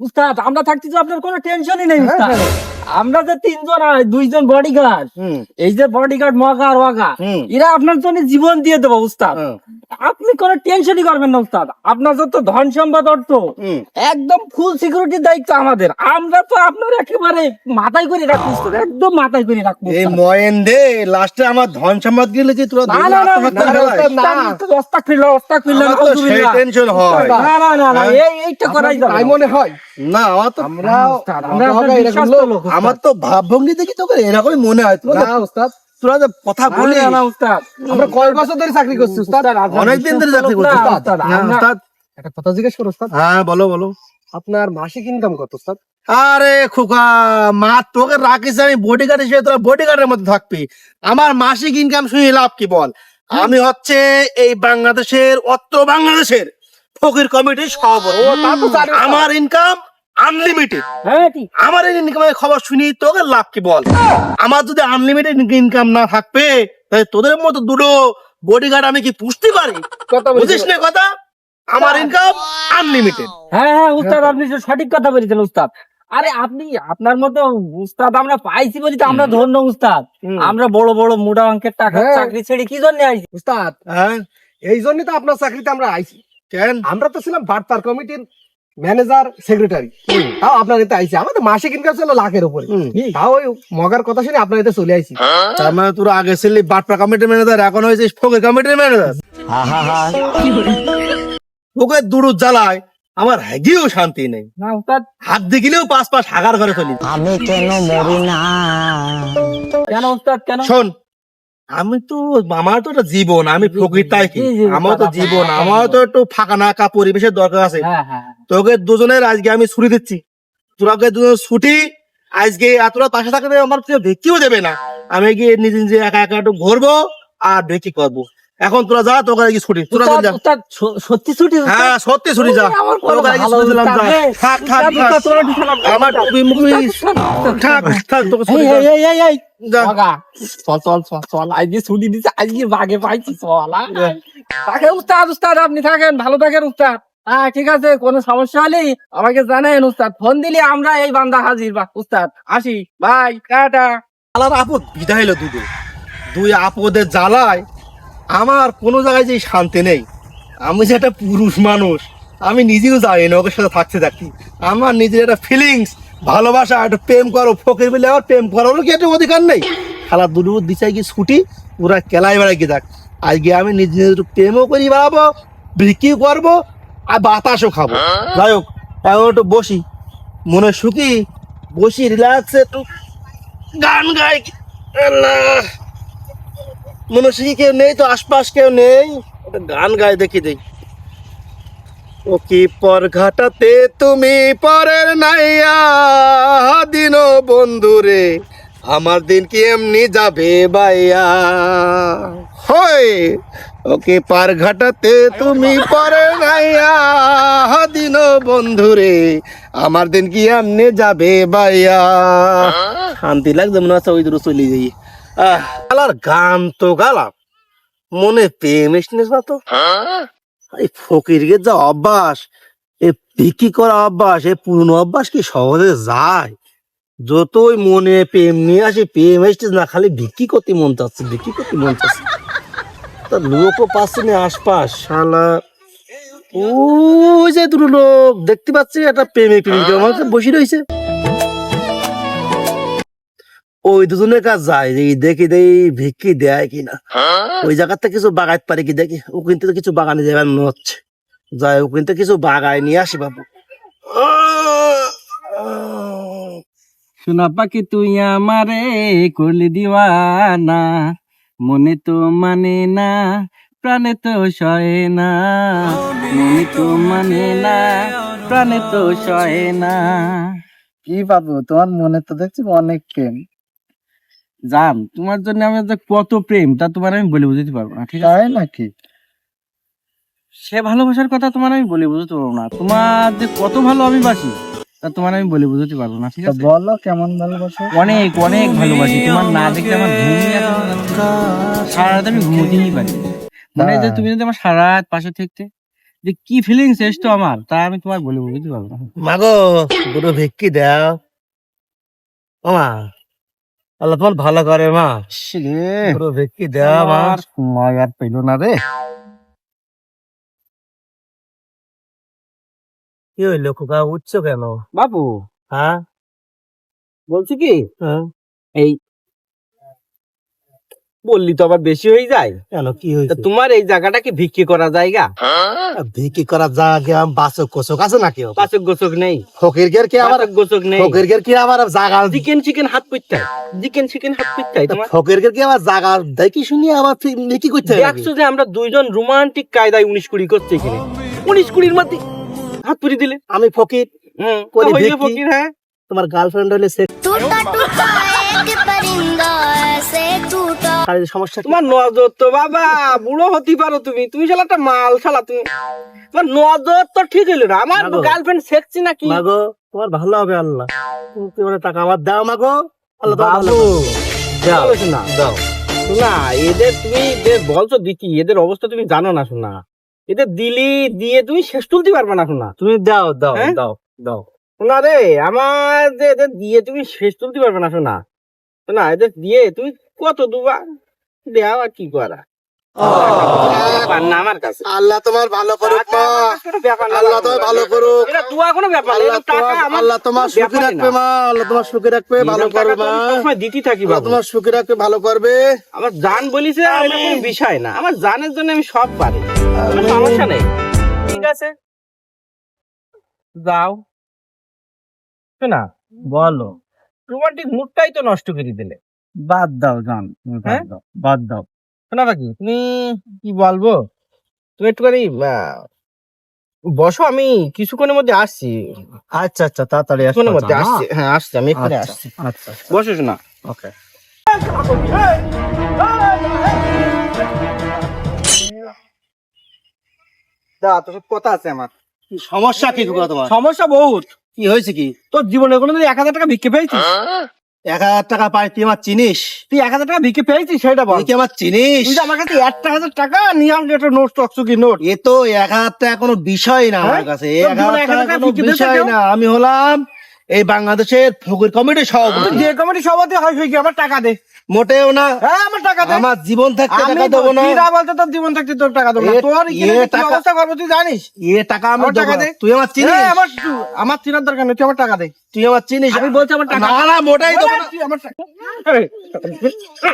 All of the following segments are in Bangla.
উস্তাদ আমরা থাকতে তো আপনার কোনো টেনশনই নেই উস্তাদ। হ্যাঁ, আমরা যে তিনজন আর দুইজন বডিগার্ড এই যে বডিগার্ড মগা আর ওয়াগা এরা আপনার জন্য জীবন দিয়ে দেবো উস্তাদ। আপনি কোনো টেনশনই করবেন না উস্তাদ। আপনার যত ধন সম্পদ অর্থ একদম ফুল সিকিউরিটির দায়িত্ব আমাদের। আমরা তো আপনার একেবারে মাথায় করে রাখব উস্তাদ, একদম মাথায় করে রাখব এই ময়েন দে লাস্টে আমার ধন সম্পদ গেলে কি তোরা না, না, না, না, নাউজুবিল্লাহ। টেনশন হয়। না, না, না, না? এই- এইটা করাই যাবে। মনে হয়? না আমার তো আমরা ভাবভঙ্গি দেখি তোকে এরকমই মনে হয়। তোরা না উস্তাদ তোরা যে কথা না, বলি না, না, আমরা কয় বছর ধরে চাকরি করছি অনেকদিন ধরে করছি, হ্যাঁ, একটা কথা জিজ্ঞেস করো উস্তাদ হ্যাঁ বলো বলো। আপনার মাসিক ইনকাম কত আরে খোকা মা তোকে রাখিস আমি বডিগার্ড হিসেবে তোরা বডিগার্ডের মধ্যে থাকবি। আমার মাসিক ইনকাম শুনে লাভ কি বল? আমি হচ্ছে এই বাংলাদেশের অত্র বাংলাদেশের ফকির কমিটির সভাপতি। আমার ইনকাম আনলিমিটেড হ্যাঁ, আমার এই ইনকামের খবর শুনি তোকে লাভ কি বল? আমার যদি আনলিমিটেড ইনকাম না থাকবে তাহলে তোদের মতো দুটো বডিগার্ড আমি কি পুষতে পারি? বুঝিস না কথা? আমার ইনকাম আনলিমিটেড হ্যাঁ হ্যাঁ উস্তাদ আপনি সঠিক কথা বলেছেন উস্তাদ। আরে আপনি আপনার মতো উস্তাদ আমরা পাইছি বলি তো আমরা ধন্য উস্তাদ। আমরা বড় বড় মোটা অঙ্কের টাকা হ্যাঁ। চাকরি ছেড়ে কি জন্য আইছি উস্তাদ? হ্যাঁ এই জন্য তো আপনার চাকরিতে আমরা আইছি। কেন? আমরা তো ছিলাম বার্তার কমিটির ম্যানেজার সেক্রেটারি। তাও আপনার এতে আইছি। আমাদের মাসিক ইনকাম ছিল লাখের উপরে। তাও ওই মগার কথা শুনে আপনার এতে চলে আইছি। তার মানে তোরা আগে ছিলি বাটপা কমিটির ম্যানেজার এখন হয়েছে ফকির কমিটির ম্যানেজার। ওকে দুরু জ্বালায় আমার হেগিও শান্তি নেই। হাত দেখিলেও পাঁচ পাঁচ হাগার ঘরে চলি। আমি কেন মরি না? কেন উস্তাদ কেন? শোন আমি তো আমার তো একটা জীবন আমি ফকির তাই কি আমার তো জীবন আমার তো একটু ফাঁকা নাকা পরিবেশের দরকার আছে। হ্যাঁ হ্যাঁ তোকে দুজনের আজকে আমি ছুটি দিচ্ছি। তোরাকে দুজন ছুটি আজকে এতটা পাশে থাকলে আমার ভিক্ষিও দেবে না। আমি গিয়ে নিজে নিজে একা একা একটু ঘুরবো আর ভিক্ষি করব। এখন তোরা যা তোকে আজকে ছুটি। তোরা যা। সত্যি ছুটি হ্যাঁ সত্যি ছুটি যা। তোকে আজকে ছুটি দিলাম যা। থাক থাক। আমার মুখি থাক থাক তোকে ছুটি এই, এই, এই, চল চল চল চল। আজকে ছুটি দিচ্ছে আজকে বাগে পাইছি চল আয়। উস্তাদ উস্তাদ আপনি থাকেন ভালো থাকেন উস্তাদ। হ্যাঁ ঠিক আছে কোনো সমস্যা হলে আমাকে জানায়েন উস্তাদ। ফোন দিলে আমরা এই বান্দা হাজির বা উস্তাদ আসি। Bye tata. আলার আপদ বিদায় হলো দুটো দুই আপদের জ্বালায় আমার কোনো জায়গায় যে শান্তি নেই। আমি যে একটা পুরুষ মানুষ আমি নিজেও জানি না ওকে সাথে থাকতে থাকতে আমার নিজের একটা ফিলিংস ভালোবাসা একটা প্রেম করো, ফকির বলে আমার প্রেম করারও কি একটা অধিকার নেই? খেলা দুটো দিশায় কি ছুটি? পুরা কেলায় বেড়ায় গিয়ে থাক আজকে আমি নিজে নিজে একটু প্রেমও করি বেড়াবো বিক্রি করব, আর বাতাসও খাব। যাই হোক, এখন একটু বসি। মনে সুখী? বসি রিল্যাক্সে একটু। গান গাই মনুষ্য কি কেউ নেই তো, আশপাশ কেউ নেই? গান গাই, দেখি দেই ও কি পর ঘাটাতে তুমি পরের নাইয়া? দিন বন্ধুরে আমার দিন কি এমনি যাবে বাইয়া? হয় ওকে পার ঘাটাতে তুমি পরে নাইয়া? দিন বন্ধুরে আমার দিন কি এমনি যাবে বাইয়া? শান্তি লাগছে মনে হচ্ছে ওই দূরে চলে যাই। আহ গান তো গালাম। মনে প্রেম এসেছিস না তো? এই ফকিরকে যা অভ্যাস, এ বিক্রি করা অভ্যাস, এ পুরনো অভ্যাস কি সহজে যায়? যতই মনে প্রেম নিয়ে আসে, প্রেম এসছিস না, খালি বিক্রি করতে মন চাচ্ছে, বিক্রি করতে মন চাচ্ছে। তা লোকও পাচ্ছে না আশপাশ, শালা। ওই যে দুটো লোক, দেখতে পাচ্ছি একটা প্রেমে প্রেমিকা, আমার বসে রয়েছে। ওই দুজনের কাজ যায় দেখি দেই ভিক্ষি দেয় কিনা। ওই জায়গাতে কিছু বাগাইতে পারে কি দেখি? ও কিন্তু কিছু বাগানে যাবার মনে হচ্ছে। যাই ও কিন্তু কিছু বাগায় নিয়ে আসি বাবু। সোনা পাখি তুই আমারে করলি দিওয়ানা মনে তো মানে না প্রাণে তো সয় না। মনে তো মানে না প্রাণে তো সয় না। কি বাবু তোমার মনে তো দেখছি অনেক প্রেম। জান তোমার জন্য আমি যে কত প্রেম তা তোমার আমি বলে বুঝতে পারব না ঠিক আছে? তাই নাকি? সে ভালোবাসার কথা তোমার আমি বলে বুঝতে পারব না। তোমার যে কত ভালো আমি বাসি তা তোমার আমি বলে বুঝতে পারব না ঠিক আছে? বলো কেমন ভালোবাসো? অনেক অনেক ভালোবাসি। তোমার না দেখলে আমার ঘুমই সারা রাত আমি ঘুমোতেই পারি মানে যে হ্যাঁ। তুমি যদি আমার সারা রাত পাশে থাকতে যে কি ফিলিংস এসতো আমার তা আমি তোমার বলব বুঝতে পারব না। মাগো দুটো ভিক্ষি দাও। ও মা আল্লাহ তোমার ভালো করে মা। পুরো ভেকি ভিক্ষি মা। মা আর পেল না রে। কি হইল খোকা উঠছো কেন? বাবু। হ্যাঁ? বলছি কি? হ্যাঁ। এই বললি তো আবার বেশি হয়ে যায়। কেন কি হয়েছে? তোমার এই জায়গাটা কি বিক্রি করা জায়গা? ভিক্ষি করার জায়গা বাসক কোসক আছে নাকি পাচক গোচক নেই। ফকির গের কি আমার পাচক গোচক নেই। ফকির গের কি আমার জায়গা চিকেন চিকেন হাত পিটতে চিকেন চিকেন হাত পিটতে তোমার। ফকির গের কি আমার জায়গা দেখি শুনি আবার কি করতে দেখছ যে আমরা দুইজন রোমান্টিক কায়দায় উনিশ কুড়ি করছি এখানে। উনিশ কুড়ির মধ্যে হাত পুরি দিলে। আমি ফকির। হুম করি ভিক্ষি। হ্যাঁ। তোমার গার্লফ্রেন্ড হলে সে टूटा সমস্যা কি? তোমার নজর তো বাবা বুড়ো হতে পারো তুমি। তুমি শালা একটা মাল শালা তুমি তোমার নজর তো ঠিক হইল না। আমার মাগো। গার্লফ্রেন্ড নাকি? মাগো তোমার ভালো হবে আল্লাহ। তুমি ওরা টাকা আমার দাও মাগো? আল্লাহ তোমার ভালো বাবু। করবে। দাও শোনা। এদের তুমি যে বলছো দিকি এদের অবস্থা তুমি জানো না শোনা। এদের দিলি দিয়ে তুমি শেষ তুলতে পারবে না শোনা। তুমি দাও দাও হ্যাঁ? দাও দাও। শোনা রে আমার যে এদের দিয়ে তুমি শেষ তুলতে পারবে না শোনা। শোনা এদের দিয়ে তুমি কত দুবা দেওয়া আর কি করা? আল্লাহ তোমার ভালো করুক মা। কোনো আল্লাহ তোমার ভালো করুক। এটা দুয়া কোনো ব্যাপার না, আল্লাহ তোমার আমার আল্লাহ তোমার সুখী রাখবে মা আল্লাহ তোমার সুখী রাখবে ভালো করবে মা। আমি থাকি তোমার সুখী রাখবে ভালো করবে। আমার জান বলিছে বিষয় না। আমার জানের জন্য আমি সব পারি। কোনো সমস্যা নেই। ঠিক আছে। যাও। শোনা বলো। রোমান্টিক মুডটাই তো নষ্ট করে দিলে। বাদ দাও জান। হ্যাঁ? বাদ দাও। শোনা বাকি তুমি কি বলব? তুমি একটুখানি আহ, বসো আমি কিছুক্ষণের মধ্যে আসছি। আচ্ছা আচ্ছা তাড়াতাড়ি আসো কিছুক্ষণের মধ্যে আসছি হ্যাঁ আসছি আমি এক্ষুনি আচ্ছা আসছি। আচ্ছা বসো শোনা। ওকে। দা তোর কথা আছে আমার। সমস্যা কি তোমার সমস্যা বহুত। কি হয়েছে কি? তোর জীবনে কোনোদিন এক হাজার টাকা ভিক্ষে পেয়েছিস? এক হাজার টাকা পাই তুই আমার চিনিস? তুই এক হাজার টাকা বিকে পেয়েছিস সেটা বল। তুই কি আমার চিনিস? তুই আমার কাছে একটা হাজার টাকা নিয়ে আসলে একটা নোট টকসুকি নোট। এ তো এক হাজার টাকা কোনো বিষয় না আমার হ্যাঁ? কাছে এক হাজার এক টাকা কোনো বিষয় না। আমি হলাম এই বাংলাদেশের ফকির কমিটির সভাপতি। যে কমিটি সভাপতি হয় আমার টাকা দে মোটেও না। হ্যাঁ আমার টাকা দে আমার জীবন থাকতে টাকা দেবো না। তুই বলতে তোর জীবন থাকতে তোর টাকা দেবো না। তোর কি অবস্থা করব তুই জানিস? এ টাকা আমার টাকা দে। তুই আমার চিনিস? আমার আমার চিনার দরকার নেই তুই আমার টাকা দে। তুই আমার চিনিস? আমি বলছি আমার টাকা না না মোটাই দেবো না। তুই আমার টাকা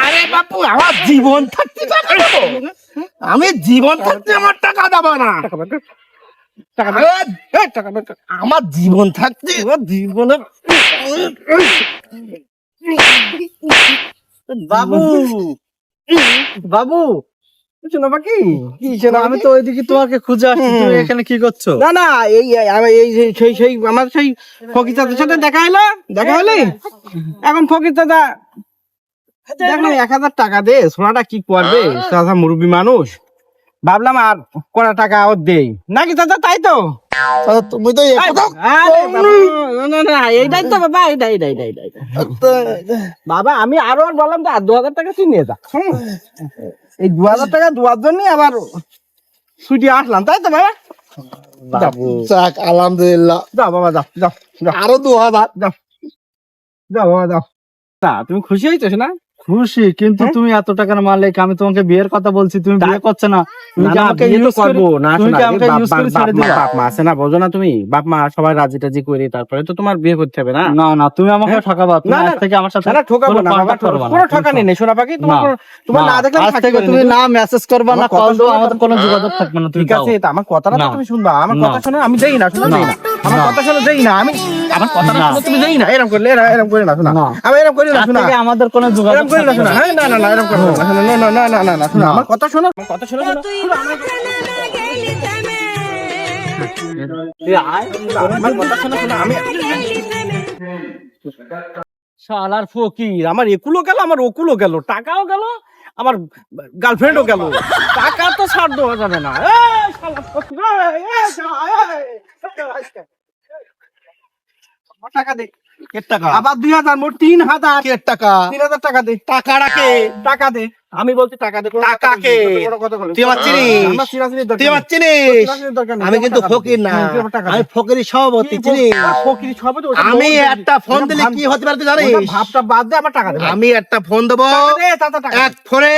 আরে বাপু আমার জীবন থাকতে টাকা দেবো। আমি জীবন থাকতে আমার টাকা দেবো না। আমার জীবন আমার জীবনে বাবু! বাবু! আমি তো ওইদিকে তোমাকে খুঁজে আসছি। তুমি এখানে কি করছ? না না এই সেই সেই আমার সেই ফকির দাদার সাথে দেখা হলো দেখা হলে এখন ফকির দাদা দেখলাম এক হাজার টাকা দে সোনাটা কি করবে? দাদা মুরব্বী মানুষ। ভাবলাম আর কটা টাকা ওর দেই। নাকি দাদা তাই তো? তুমি তো এইটাই তো বাবা এইটাই এইটাই এইটাই এইটাই। বাবা আমি আরও আর বললাম যে আর দু হাজার টাকা তুই নিয়ে যা। এই দু হাজার টাকা দেওয়ার জন্য আবার ছুটি আসলাম তাই তো বাবা? যাক আলহামদুলিল্লাহ। যাও বাবা যাও যাও আরও দু হাজার। যাও বাবা যাও তা তুমি খুশি হয়েছো না খুশি কিন্তু হ্যাঁ? তুমি এত টাকার মালিক আমি তোমাকে বিয়ের কথা বলছি তুমি বিয়ে করছ না তারপরে তো তোমার বিয়ে করতে হবে না না না তুমি আমাকে হ্যাঁ? ঠকাবা থেকে আমার সাথে না, না, ঠকাবো না বাবা contact করবা না। কোনো ঠকানি নেই সোনা পাখি তোমার তোমার না দেখলে আমি আজ থেকে তুমি না। মেসেজ করবা না আমার কল কথা দাও আমাদের কোনো যোগাযোগ থাকবে না তুমি ঠিক আছে আমার কথাটা তুমি শুনবা আমার কথা শুনে আমি দেই না শোনা না। আমার কথা শুনে দেই না আমি আমার কথাটা না। তুমি দেই না এরকম করলে এরকম এরকম করে না শোনা। আমি এরকম করি না শোনা। আমাদের কোনো যোগাযোগ এরকম করি না শোনা। হ্যাঁ না না না এরকম করো না না না না না না না শোনা। আমার কথা শোনো। আমার কথা শোনো শোনো। তুই আয়। আমার কথা শোনো শোনা। আমি শালার ফকির আমার একুলো গেল আমার ওকুলো গেল টাকাও গেল আমার গার্লফ্রেন্ডও গেল। টাকা তো ছাড় দেওয়া যাবে না। টাকা দে। টাকা? আবার দুই হাজার মোট তিন হাজার। টাকা? তিন হাজার টাকা দে। টাকা রাখে টাকা দে। আমি বলছি টাকা দে কোনো টাকা কে? বলছি, কোনো কথা বলছি। তুই আমার চিনিস? আমি কিন্তু ফকির না। আমি ফকিরি সভাপতি চিনিস? ফকিরি সভাপতি, আমি একটা ফোন দিলে কি হতে পারে তুই জানিস? ভাবটা বাদ দে আমার টাকা দে। আমি একটা ফোন দেবো। টাকা দে, তাতে টাকা দে। এক ফোনে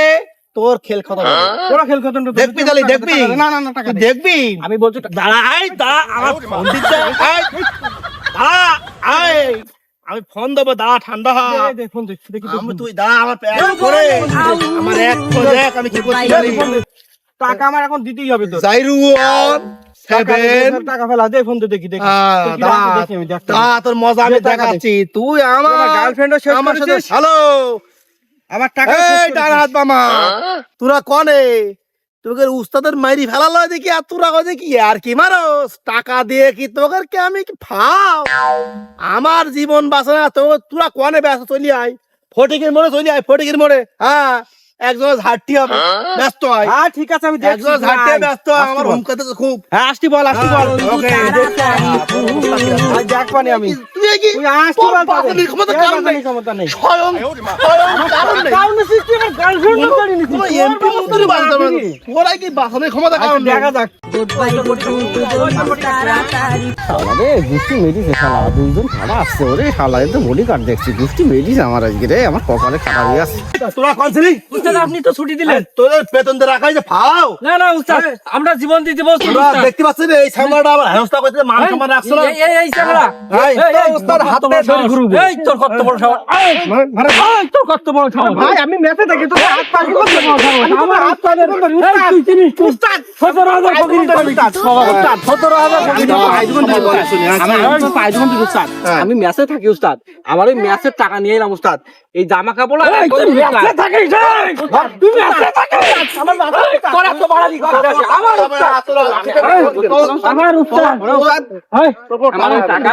তোর খেল খতম হবে। ওরা খেল খতম দেখবি তাহলে, দেখবি? না না না টাকা দেখবি? আমি বলছি দাঁড়া আয় দাঁড়া আমার ফোন দিতে আয়। দাঁড়া আয়। আমি ফোন দেবো দা ঠান্ডা হ। ফোন দেখি আমি তুই দাঁড়া আমার করে আমার এক ফোন দেখ আমি কি করছি? দে, ফোন দে। টাকা আমার এখন দিতেই হবে তো জাইরু টাকা ফেলা দে ফোন দে দেখি দাঁড়া, তোর মজা আমি। দেখাচ্ছি। তুই আমার গার্লফ্রেন্ডও আমার সাথে করেছিস? হ্যালো আমার টাকা হাত মামা তোরা কনে? তোকে উস্তাদের মাইরি ফেলালো দেখি, আর তোরা দেখি, আর কি মারস? টাকা দিয়ে কি তোকে কে আমি কি ফাও? আমার জীবন বাঁচে না তো তোরা কনে ব্যস্ত চলি আয়? ফটিকের মোড়ে চলি আয়, ফটিকের মোড়ে হ্যাঁ? একজন ঝাড়টি হবে ব্যস্ত হয় হ্যাঁ ঠিক আছে আমি দেখছি একজন ঝাড়টি ব্যস্ত হয়, আমার বল। হুমকাতে তো খুব হ্যাঁ আসতে বল আসতে বল ওকে দেখ পানি আমি তুই কি তুই বল তবে। ক্ষমতা এর নেই। ক্ষমতা নেই স্বয়ং স্বয়ং কারণ নেই কারণে সৃষ্টি আমার গার্লফ্রেন্ড করে নিছিস কোনো এমপি মন্ত্রী বাঁচাতে পারবে না। কি বাঁচানোর ক্ষমতা কারণ নেই দেখা যাক আরে গুষ্টি মেডিসে শালা দুইজন আসছে ওরে শালা বডি দেখছি গুষ্টি মেডিসে আমার আজকে রে আমার কপালে হয়ে আছে তোরা উস্তাদ আপনি তো ছুটি দিলেন। তোদের বেতন রাখাই যে ফাও। না না উস্তাদ আমরা জীবন দেখতে পাচ্ছিস এই সামলাটা আবার হেনস্থা করতে মান সম্মান রাখছো না এই এই এই চামড়া এই, উস্তাদ হাত ধরে? ঘুরবো। এই তোর কত বড় সাহস। এই, এই, তোর কত বড় সাহস। ভাই আমি মেসে দেখি তো হাত পা কি করতে আমার হাত পা ধরে- এই, তুই চিনিস উস্তাদ সতেরো হাজার ফকির উস্তাদ সতেরো হাজার ফকির হ্যাঁ। আমি মেসে থাকি উস্তাদ। আমার ওই ম্যাচের টাকা নিয়ে এলাম উস্তাদ। এই জামা কাপড় আর আমার কর আমার আমার উস্তাদ আমার ওই টাকা?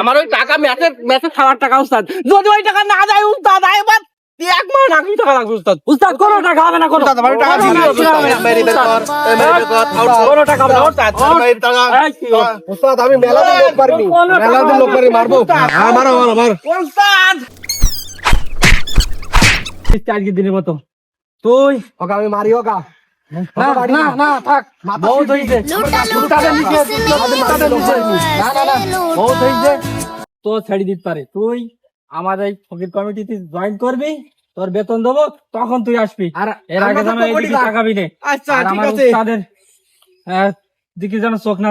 আমার ওই টাকা ম্যাচের ম্যাচের খাওয়ার টাকা উস্তাদ। যদি ওই টাকা না যায় উস্তাদ এবার এক মাস টাকা লাগবে উস্তাদ। উস্তাদ কোনো টাকা হবে না কোনো। টাকা দিবি না, উস্তাদ। মেরি বের কর এই মেরি বের কর আউট। কোনো টাকা উস্তাদ মেরি টাকা এই, কি? উস্তাদ আমি মেলা দিন লোক পারিনি। মেলা লোক পারি মারবো। হ্যাঁ মারো মারো মারো উস্তাদ! আজকে দিনের মতো। তুই ওকে আমি মারি হ্যাঁ, ছেড়ে দিতে পারে। তুই আমাদের এই ফকির জয়েন করবি তোর বেতন দেবো তখন তুই আসবি। আর এর আগে যেন হ্যাঁ, যেন চোখ না